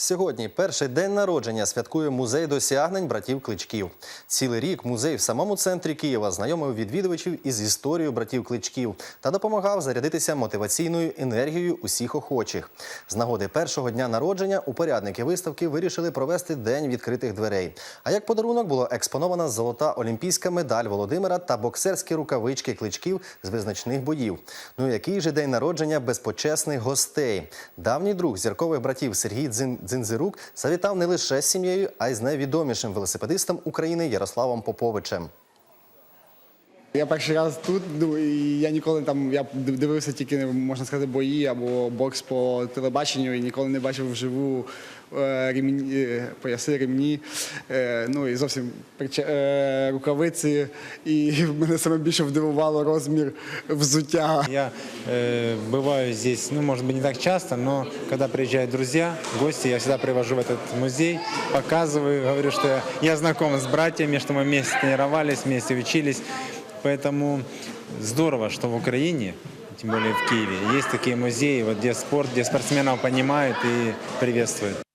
Сьогодні перший день народження святкує музей досягнень братів Кличків. Цілий рік музей в самому центрі Києва знайомив відвідувачів із історією братів Кличків та допомагав зарядитися мотиваційною енергією усіх охочих. З нагоди першого дня народження упорядники виставки вирішили провести день відкритих дверей. А як подарунок було експонована золота олімпійська медаль Володимира та боксерські рукавички кличків з визначних боїв. Ну який же день народження без почесних гостей? Давній друг зіркових братів Сергій Дзин- Дзинзирук завітав не лише з сім'єю, а й з найвідомішим велосипедистом України Ярославом Поповичем. Я перший раз тут, ну і я ніколи там я дивився тільки можна сказати бої або бокс по телебаченню і ніколи не бачив вживу е, ремні, е, пояси, ремні. Е, ну і зовсім прича- е, рукавиці. І мене саме більше вдивувало розмір взуття. Я э, бываю здесь, ну, может быть, не так часто, но когда приезжают друзья, гости, я всегда привожу в этот музей, показываю, говорю, что я, я знаком с братьями, что мы вместе тренировались, вместе учились. Поэтому здорово, что в Украине, тем более в Киеве, есть такие музеи, вот, где спорт, где спортсменов понимают и приветствуют.